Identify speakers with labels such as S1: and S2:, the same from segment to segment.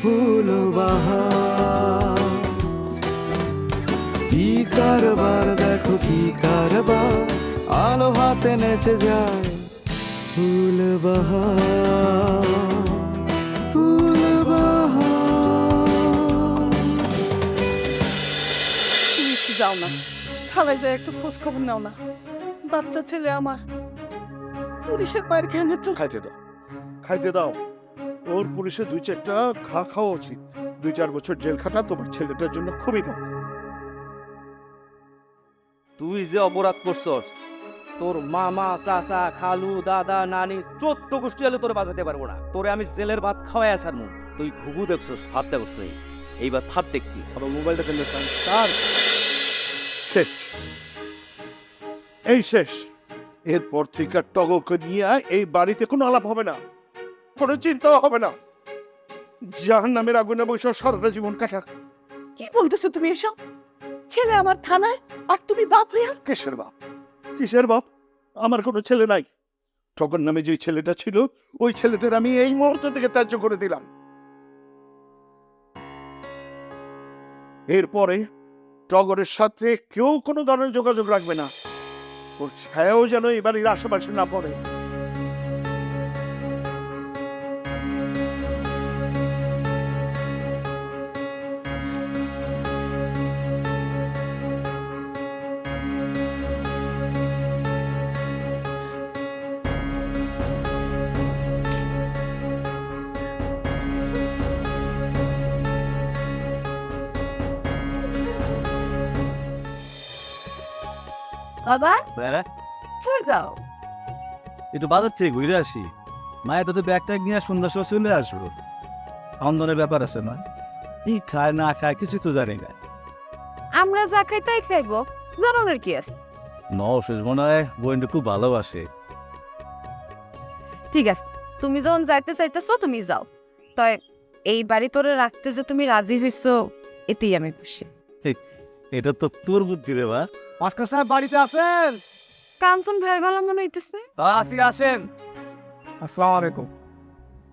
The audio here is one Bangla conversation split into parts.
S1: ফুল বাহার কি কারবার দেখো কি কারবার। আলো হাতে নেচে যায় ফুল বাহার ফুল বাহার
S2: তুমি একটু যাও না থালায় যায় একটু খোঁজ খবর নাও না। বাচ্চা ছেলে আমার। পুলিশের বাইরে কেন তো
S3: খাইতে দাও খাইতে দাও। ওর পুলিশে দুই চারটা ঘা খাওয়া উচিত। দুই চার বছর জেল খাটা তোমার ছেলেটার জন্য খুবই দাম
S4: তুই যে অপরাধ করছস তোর মামা চাচা খালু দাদা নানি চোদ্দ গোষ্ঠী হলে তোরে বাঁচাতে পারব না। তোরে আমি জেলের ভাত খাওয়াই আসার মু তুই ঘুঘু দেখছস হাত দেখছ এইবার হাত দেখবি।
S3: আমার মোবাইলটা কেন স্যার। শেষ। এই শেষ। এরপর থেকে টগকে নিয়ে এই বাড়িতে কোনো আলাপ হবে না। কোনো চিন্তাও হবে না। জাহান নামের আগুনে বসে সারাটা জীবন কাটা
S2: কি বলতেছো তুমি এসব? ছেলে আমার থানায় আর তুমি বাপ হইয়া?
S3: কিসের বাপ? কিসের বাপ? আমার কোনো ছেলে নাই। টগর নামে যে ছেলেটা ছিল ওই ছেলেটার আমি এই মুহূর্ত থেকে ত্যায্য করে দিলাম। এরপরে টগরের সাথে কেউ কোনো ধরনের যোগাযোগ রাখবে না। ওর ছায়াও যেন এই বাড়ির আশেপাশে না পড়ে।
S2: যাও।
S5: একটু বাজার থেকে ঘুরে আসি। মায়ের তো ব্যাগ ট্যাগ নিয়ে সময় চলে আসব। আন্দোলনের ব্যাপার আছে না কি খায় না খায় কিছু তো জানি না।
S6: আমরা যা খাই তাই খাইবো। কি আছে?
S5: মনে হয় বোনটা খুব ভালোবাসে।
S6: ঠিক আছে তুমি যখন যাইতে চাইতেছো তুমি যাও। তাই এই বাড়ি তোরে রাখতে যে তুমি রাজি হইছো এতেই আমি খুশি।
S5: এটা তো তোর বুদ্ধি রে বা।
S4: মাস্টার সাহেব বাড়িতে আছেন?
S6: কাঞ্চন ভাইয়ের গলা মনে হইতেছে।
S4: আপনি আসেন।
S7: আসসালামু আলাইকুম।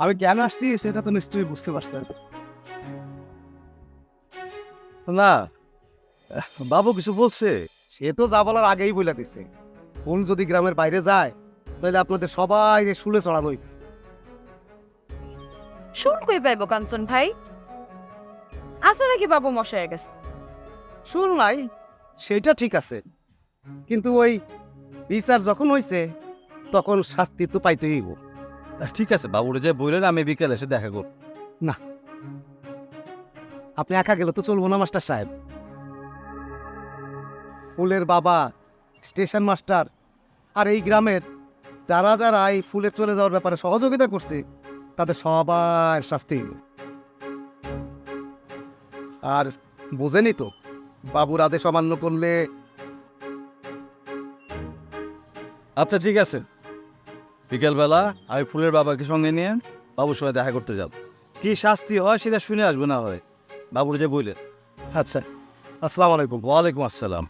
S7: আমি কেন আসছি সেটা তো নিশ্চয়ই বুঝতে পারছেন।
S5: না বাবু কিছু বলছে।
S7: সে তো যা বলার আগেই বলে দিছে। ফুল যদি গ্রামের বাইরে যায় তাহলে আপনাদের সবাই শুলে চড়ানোই
S6: শুন কই পাইবো কাঞ্চন ভাই? আছে নাকি বাবু মশাই গেছে
S7: শুল নাই সেটা ঠিক আছে। কিন্তু ওই বিচার যখন হয়েছে তখন শাস্তি তো পাইতেই হইব।
S5: ঠিক আছে বাবুরে যে বললেন আমি বিকেল এসে দেখা করব।
S7: আপনি একা গেলে তো চলবো না মাস্টার সাহেব। ফুলের বাবা স্টেশন মাস্টার আর এই গ্রামের যারা যারা এই ফুলের চলে যাওয়ার ব্যাপারে সহযোগিতা করছে তাদের সবার শাস্তি। আর বোঝেনি তো? বাবুর আদেশ অমান্য করলে
S5: আচ্ছা ঠিক আছে। বিকেলবেলা আমি ফুলের বাবাকে সঙ্গে নিয়ে বাবুর সঙ্গে দেখা করতে যাব। কি শাস্তি হয় সেটা শুনে আসবে না হয়। বাবুর যে বললেন
S7: আচ্ছা আসসালামু আলাইকুম।
S5: ওয়ালাইকুম আসসালাম।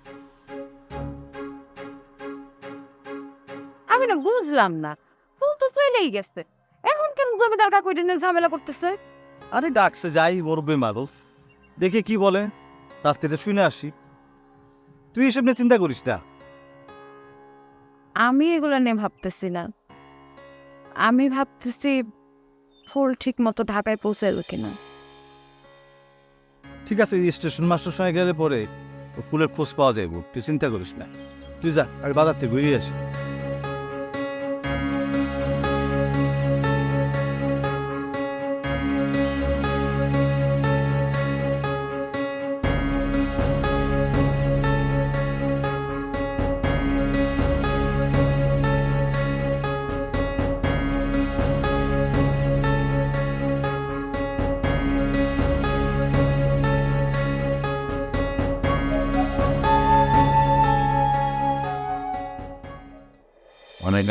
S6: আমি না বুঝলাম না। ফুল তো চলেই গেছে। এখন কেন জমিদার কাকুই নিয়ে ঝামেলা করতেছে?
S5: আরে ডাকছে যাই মরবে মানুষ দেখে কি বলে। রাস্তাটা শুনে আসি। তুই এসব নিয়ে চিন্তা করিস না।
S6: আমি এগুলো নিয়ে ভাবতেছি না। আমি ভাবতেছি ফুল ঠিক মতো ঢাকায় পৌঁছালো কিনা।
S5: ঠিক আছে স্টেশন মাস্টার সঙ্গে গেলে পরে ফুলের খোঁজ পাওয়া যাইব। তুই চিন্তা করিস না। তুই যা আমি বাজার থেকে ঘুরিয়ে আসি।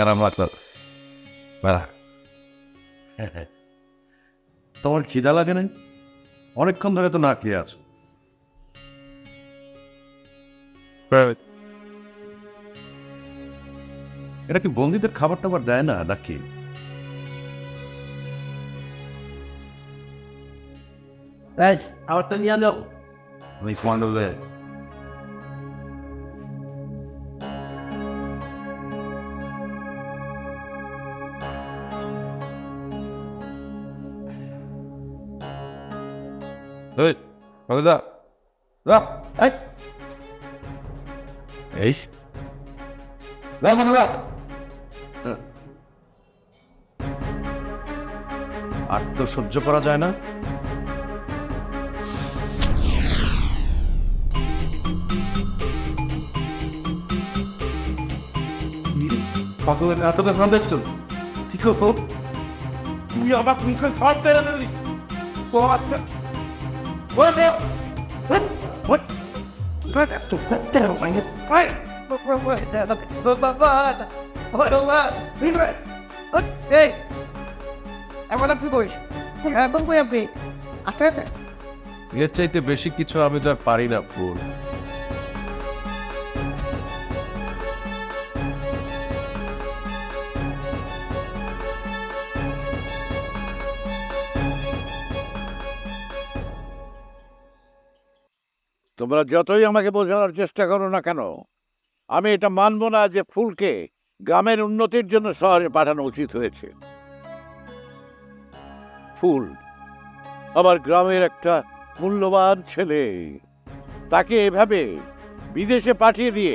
S8: আরাম লাগল তোমার খিদা লাগে না অনেকক্ষণ ধরে তো না খেয়ে আছো। এটা কি বন্দিদের খাবার টাবার দেয় না নাকি? খাবারটা নিয়ে যাও আমি কমান্ডলে এই কবিতা যা এই। এই। আর তো সহ্য করা যায় না? পাগলের এতটা কান দেখছ? ঠিক হতো তুই আমার মুখে সব তেরে দিলি। তো আচ্ছা What? What? What? What? What the hell? What? What? What? What? What? What? What? What? Hey!
S2: এমন আপনি কইস এখন কই আপনি আছে
S8: এর চাইতে বেশি কিছু আমি তো আর পারি না ফুল
S9: তোমরা যতই আমাকে বোঝানোর চেষ্টা করো না কেন, আমি এটা মানব না যে ফুলকে গ্রামের উন্নতির জন্য শহরে পাঠানো উচিত হয়েছে। ফুল, আমার গ্রামের একটা মূল্যবান ছেলে, তাকে এভাবে বিদেশে পাঠিয়ে দিয়ে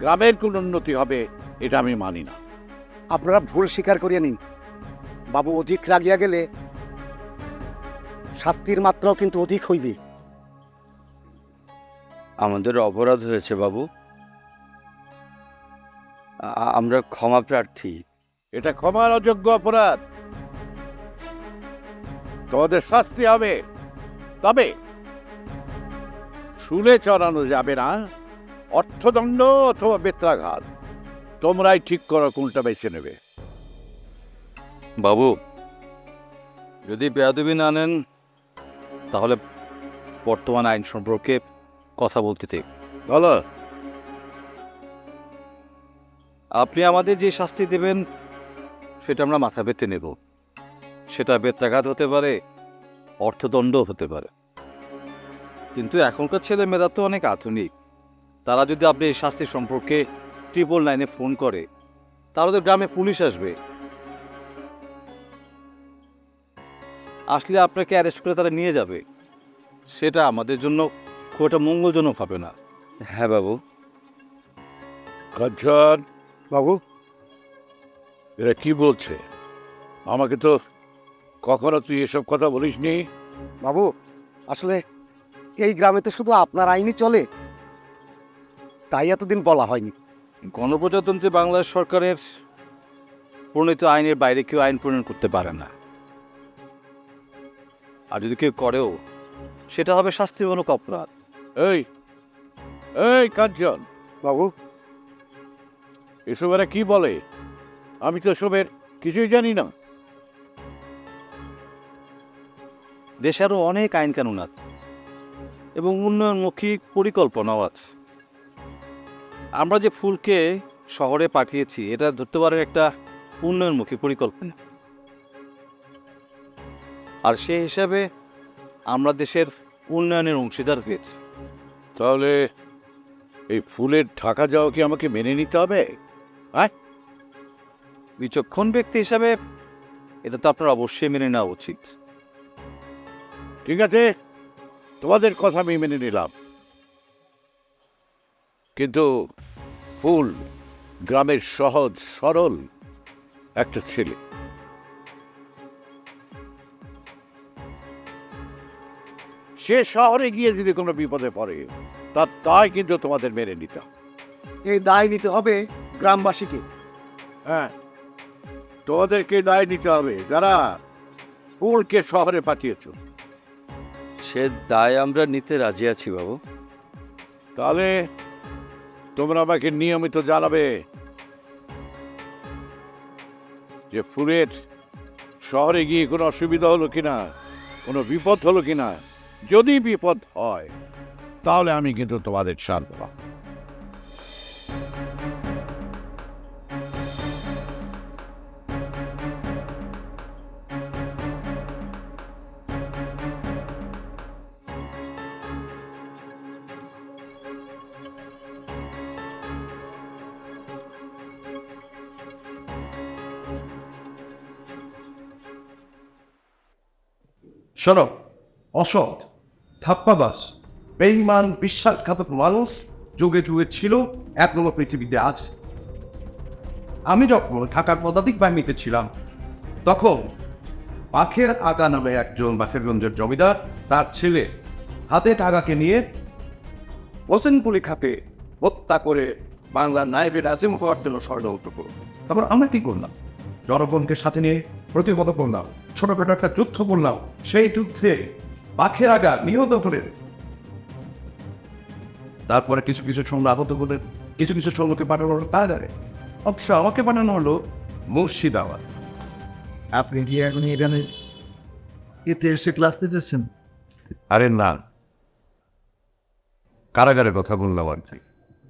S9: গ্রামের কোন উন্নতি হবে, এটা আমি মানি না।
S10: আপনারা ভুল স্বীকার করিয়া নিন। বাবু অধিক রাগিয়া গেলে শাস্তির মাত্রাও কিন্তু অধিক হইবে।
S5: আমাদের অপরাধ হয়েছে বাবু। আমরা ক্ষমা প্রার্থী।
S9: এটা ক্ষমার অযোগ্য অপরাধ। তোমাদের শাস্তি হবে। তবে শুলে চড়ানো যাবে না। অর্থদণ্ড অথবা বেত্রাঘাত। তোমরাই ঠিক করো কোনটা বেছে নেবে।
S5: বাবু যদি বেয়াদবি না নেন তাহলে বর্তমান আইন সম্পর্কে কথা বলতে
S9: বলো।
S5: আপনি আমাদের যে শাস্তি দেবেন, সেটা আমরা মাথা পেতে নেব। সেটা বেত্রাঘাত হতে পারে, অর্থদণ্ড হতে পারে। কিন্তু এখনকার ছেলে মেয়েরা তো অনেক আধুনিক। তারা যদি আপনি এই শাস্তি সম্পর্কে ট্রিপল নাইনে ফোন করে, তাহলে তো গ্রামে পুলিশ আসবে। আসলে আপনাকে অ্যারেস্ট করে তারা নিয়ে যাবে। সেটা আমাদের জন্য খুব একটা মঙ্গলজনক হবে না। হ্যাঁ বাবু।
S9: কাঞ্চন।
S10: বাবু?
S9: এরা কি বলছে? আমাকে তো কখনো তুই এসব কথা বলিস নি
S10: বাবু আসলে এই গ্রামে তো শুধু আপনার আইনই চলে। তাই এতদিন বলা হয়নি।
S5: গণপ্রজাতন্ত্রী বাংলাদেশ সরকারের প্রণীত আইনের বাইরে কেউ আইন প্রণয়ন করতে পারে না। আর যদি কেউ করেও সেটা হবে শাস্তিমূলক অপরাধ।
S9: এই এই কাঞ্চন।
S10: বাবু।
S9: এসব এরা কি বলে? আমি তো এসবের কিছুই জানি না।
S5: দেশে আরও অনেক আইন কানুন আছে এবং উন্নয়নমুখী পরিকল্পনাও আছে। আমরা যে ফুলকে শহরে পাঠিয়েছি এটা ধরতে পারেন একটা উন্নয়নমুখী পরিকল্পনা। আর সেই হিসাবে আমরা দেশের উন্নয়নের অংশীদার হয়েছি।
S9: তাহলে এই ফুলের ঢাকা যাওয়া কি আমাকে মেনে নিতে হবে?
S5: বিচক্ষণ ব্যক্তি হিসাবে এটা তো আপনার অবশ্যই মেনে নেওয়া উচিত।
S9: ঠিক আছে। তোমাদের কথা আমি মেনে নিলাম। কিন্তু ফুল গ্রামের সহজ সরল একটা ছেলে। সে শহরে গিয়ে যদি কোনো বিপদে পড়ে তার তাই কিন্তু তোমাদের মেনে নিতে হবে।
S10: এই দায় নিতে হবে গ্রামবাসীকে।
S9: হ্যাঁ তোমাদেরকে দায় নিতে হবে। যারা ফুলকে শহরে পাঠিয়েছ।
S5: সে দায় আমরা নিতে রাজি আছি বাবু।
S9: তাহলে তোমরা আমাকে নিয়মিত জানাবে যে ফুলের শহরে গিয়ে কোনো অসুবিধা হলো কিনা কোনো বিপদ হলো কিনা। যদি বিপদ হয় তাহলে আমি কিন্তু তোমাদের ছাড়ব না।
S8: শোনো অসৎ। ধাপ্পাবাস বেইমান বিশ্বাসঘাতক মানুষ যুগে যুগে ছিল নম্বর পৃথিবীতে আছে। আমি যখন ঢাকার পদাতিক বাহিনীতে ছিলাম, তখন পাখের আগা নামে একজন বাসেরগঞ্জের জমিদার, তার ছেলে হাতে টাকাকে নিয়ে হোসেনপুলি খাতে হত্যা করে বাংলার নায়েবের আজিম হওয়ার জন্য ষড়যন্ত্র করল। তারপর আমরা কি করলাম? জনগণকে সাথে নিয়ে প্রতিহত করলাম, ছোটখাটো একটা যুদ্ধ করলাম। সেই যুদ্ধে পাখের আগা নিহত করে তারপরে কিছু কিছু সৈন্য আহত করে কিছু কিছু সৈন্যকে পাঠানো হলো কারাগারে অবশ্য আমাকে পাঠানো হলো মুর্শিদাবাদ।
S10: আপনি কি এখন এখানে এতে এসে ক্লাস নিতেছেন?
S8: আরে না। কারাগারের কথা বললাম আর কি।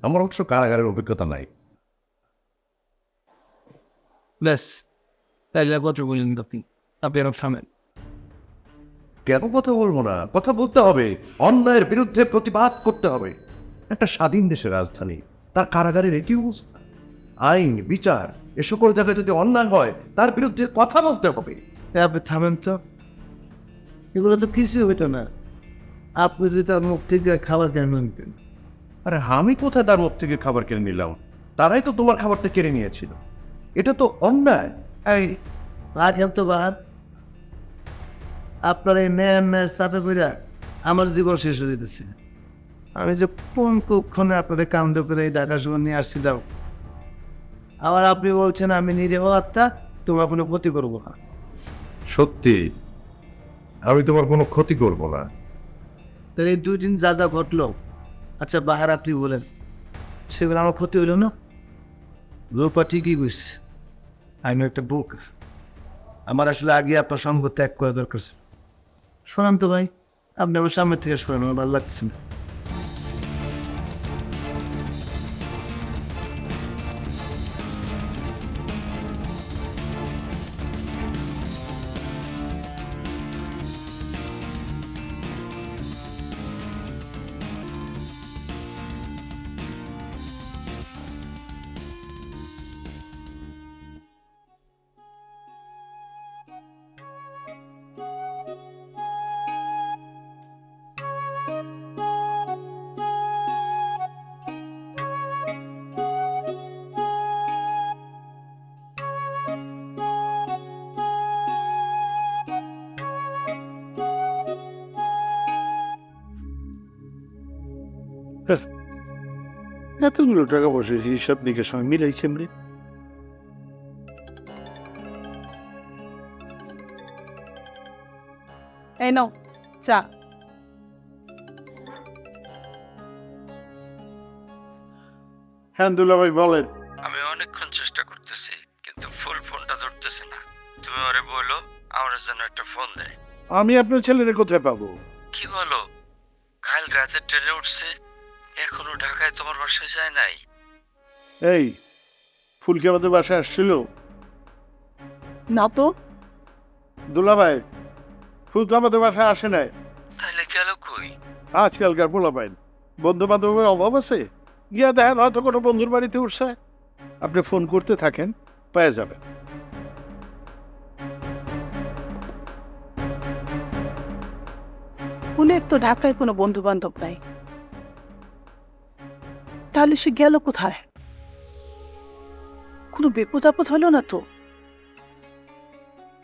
S8: আমার অবশ্য কারাগারের অভিজ্ঞতা নাই।
S10: ব্যাস তাইলে কথা বললেন আপনি? আপনি আমার সামনে
S8: কেন কথা বলব না? কথা বলতে হবে। অন্যায়ের বিরুদ্ধে প্রতিবাদ করতে হবে। একটা স্বাধীন দেশের রাজধানী তার কারাগারের একই অবস্থা। আইন বিচার এ সকল জায়গায় যদি অন্যায় হয় তার বিরুদ্ধে কথা বলতে হবে।
S10: আপনি থামেন তো। এগুলো তো কিছু হইতো না। আপনি যদি তার মুখ থেকে খাবার কেন নিতেন।
S8: আরে আমি কোথায় তার মুখ থেকে খাবার কিনে নিলাম? তারাই তো তোমার খাবারটা কেড়ে নিয়েছিল। এটা তো অন্যায়।
S10: এই রাখেন তো বাহার। আপনার এই ন্যায় ন্যায় চাপে করে আমার জীবন শেষ হয়ে যেতেছে আমি যে কোন কুক্ষণে আপনাদের কান্দ করে এই ঢাকা শহর নিয়ে আসছি দাও। আবার আপনি বলছেন আমি নিরীহ আত্মা তোমার কোনো ক্ষতি করব না।
S8: সত্যি আমি তোমার কোনো ক্ষতি করব না।
S10: তাহলে এই দুই দিন যা যা ঘটলো আচ্ছা বাহার আপনি বলেন সেগুলো আমার ক্ষতি হইল না? রূপা ঠিকই বুঝছে আমি একটা বুক। আমার আসলে আগে আপনার সঙ্গ ত্যাগ করা দরকার ছিল। শোনান তো ভাই আপনি আমার সামনে থেকে শোনান আমার লাগছে না।
S9: এতগুলো টাকা পয়সা হিসাব নিকেশ আমি মিলাইছেন রে
S2: এই নাও চা।
S9: হ্যাঁ দুলাভাই বলেন।
S4: আমি অনেকক্ষণ চেষ্টা করতেছি কিন্তু ফুল ফোনটা ধরতেছে না। তুমি ওরে বলো আমার জন্য একটা ফোন দেয়
S9: আমি আপনার ছেলের কোথায় পাবো?
S4: কি বলো? কাল রাতে ট্রেনে উঠছে বাসায় যায় নাই।
S9: এই ফুলকি আমাদের বাসায় আসছিল?
S2: না তো।
S9: দুলাভাই ফুল তো আমাদের বাসায় আসে নাই।
S4: তাহলে গেল কই?
S9: আজকালকার পোলাপাইন বন্ধু বান্ধবের অভাব আছে? গিয়া দেখেন হয়তো কোনো বন্ধুর বাড়িতে উঠছে। আপনি ফোন করতে থাকেন পেয়ে যাবেন।
S2: ফুলের তো ঢাকায় কোনো বন্ধু বান্ধব নাই। তাহলে সে গেল কোথায়? কোনো বিপদ আপদ হলো না তো?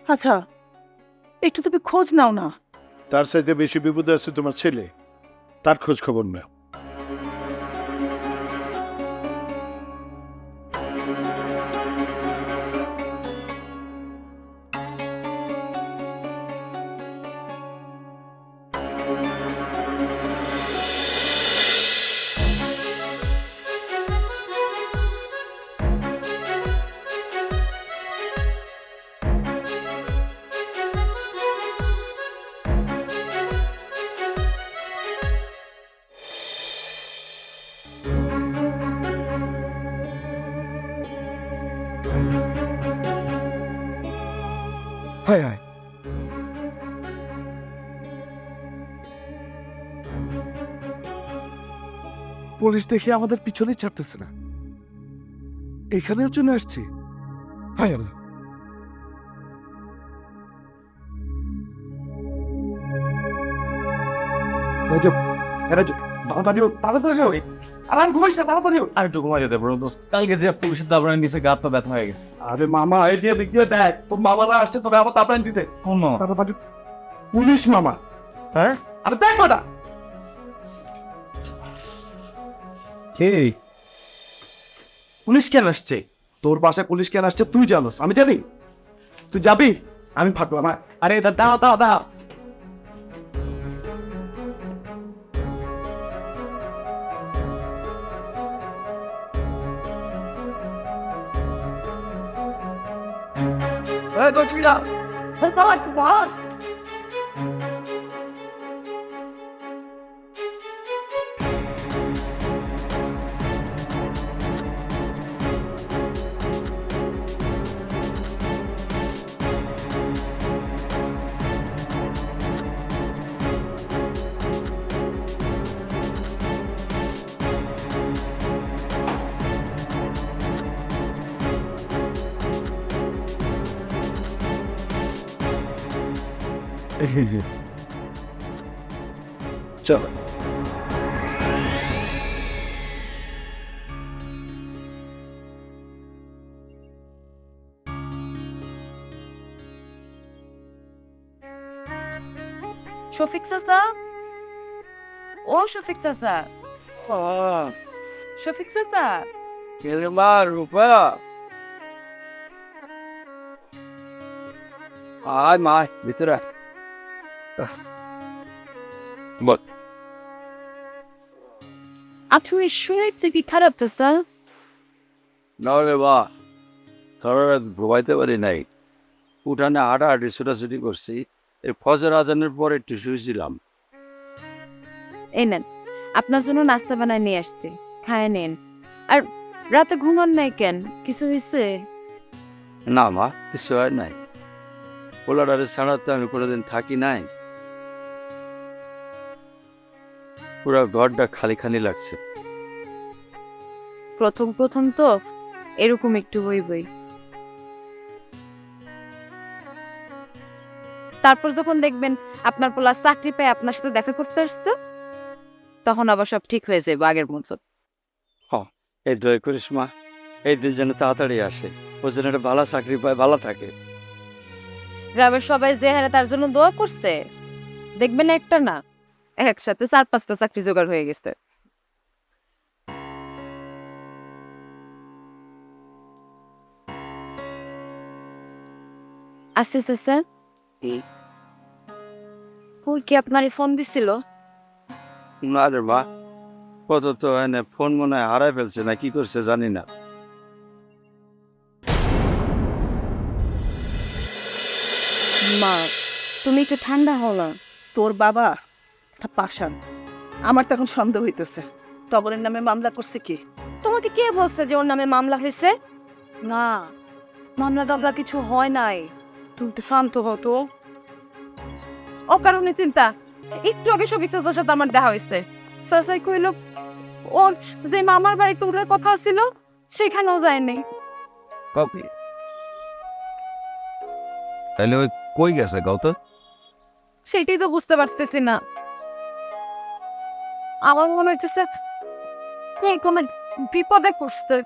S2: আচ্ছা একটু তুমি খোঁজ নাও না।
S9: তার সাথে বেশি বিপদে আছে তোমার ছেলে। তার খোঁজ খবর নাও।
S10: পুলিশ দেখে আমাদের পিছনে ছাড়তেছে না। এখানেও চলে আসছে। হায় আল্লাহ।
S11: রাজু রাজু তাড়াতাড়ি তাড়াতাড়ি ওঠ। আর আমি ঘুমাইছে তাড়াতাড়ি
S12: আর একটু ঘুমাই যেতে পারো দোস্ত কালকে যে পুলিশের দাবরানি পা ব্যথা হয়ে গেছে।
S11: আরে মামা এই যে দেখ তোর মামারা আসছে তোকে আবার দিতে।
S12: কোন
S11: তাড়াতাড়ি পুলিশ মামা। হ্যাঁ? আরে দেখ পুলিশ কেন আসছে? তোর বাসায় পুলিশ কেন আসছে তুই জানোস আমি জানি। তুই যাবি? আমি ফাঁকলাম আয়। আরে দাও দাও দাও Hey, go to it Hey, come on,
S10: চলো
S6: শফিক চাচা ও শফিক চাচা শফিক চাচা
S13: কেরে মা রূপা আয় মা আয়, ভিতরে আয়। বল
S6: আপনার শরীরটা কি খারাপ চাচা
S12: না রে বা সারা রাত ঘুমাইতে পারি নাই। উঠানে হাঁটাহাঁটি ছুটাছুটি করছি এই ফজর আজানের পরে একটু শুয়েছিলাম।
S6: এই নেন আপনার জন্য নাস্তা বানায় নিয়ে আসছি খায় নেন। আর রাতে ঘুমান নাই কেন? কিছু হয়েছে?
S12: না মা কিছু হয় নাই। পোলাডারে ছাড়া তো আমি কোনোদিন থাকি নাই। পুরো ঘরটা খালি খালি লাগছে।
S6: প্রথম প্রথম তো এরকম একটু বই বই। তারপর যখন দেখবেন আপনার পোলা চাকরি পেয়ে আপনার সাথে দেখা করতে আসতো তখন আবার সব ঠিক হয়ে যাবে আগের মতো।
S12: এই দয় করিস মা এই দিন যেন তাড়াতাড়ি আসে ও যেন একটা ভালো চাকরি পায় ভালো থাকে।
S6: গ্রামের সবাই যে হারে তার জন্য দোয়া করছে দেখবেন একটা না একসাথে চার পাঁচটা চাকরি জোগাড় হয়ে গেছে। আচ্ছা চাচা ওই কি আপনার ফোন দিছিল?
S12: না রে মা কত তো এনে ফোন মনে হয় হারাই ফেলছে না কি করছে জানি না।
S6: মা তুমি একটু ঠান্ডা হও না।
S2: তোর বাবা একটা পাষাণ। আমার তো এখন সন্দেহ হইতেছে। টগরের নামে মামলা করছে কি?
S6: তোমাকে কে বলছে যে ওর নামে মামলা হয়েছে? না মামলা দামলা কিছু হয় নাই। তুমি তো শান্ত হতো ও কারণে চিন্তা একটু আগে সবিক চাচার সাথে আমার দেখা হয়েছে। চাচাই কইল ওর যে মামার বাড়িতে উঠার কথা ছিল সেখানেও যায়নি।
S12: কপি তাহলে ওই কই গেছে গত
S6: সেটাই তো বুঝতে পারতেছি না। আমার মনে হচ্ছে কোনো বিপদে পড়ছে।